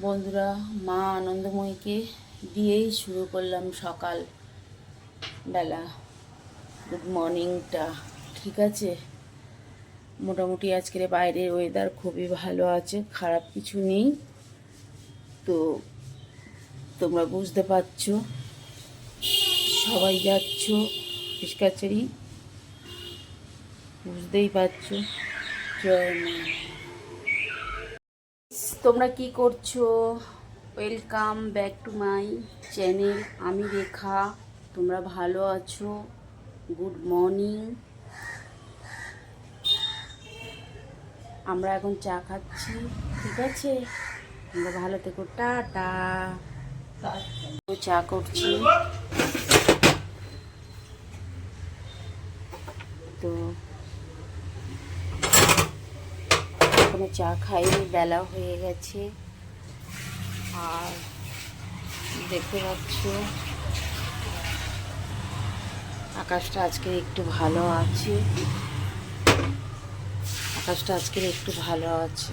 বন্ধুরা, মা আনন্দময়ীকে দিয়েই শুরু করলাম সকাল বেলা। গুড মর্নিংটা ঠিক আছে? মোটামুটি আজকের বাইরের ওয়েদার খুবই ভালো আছে, খারাপ কিছু নেই। তো তোমরা বুঝতে পারছ, সবাই যাচ্ছ পিসকাচারি বুঝতেই পারছ। জয় মা। তোমরা কি করছ? Welcome back to my channel আমি রেখা। তোমরা ভালো আছো? গুড মর্নিং আমরা এখন চা খাচ্ছি, ঠিক আছে? তোমরা ভালো থেকো, টাটা। চা করছি। তো এখনও চা খাইনি, বেলা হয়ে গেছে। আর দেখতে পাচ্ছ, আকাশটা আজকে একটু ভালো আছে। আকাশটা আজকে একটু ভালো আছে।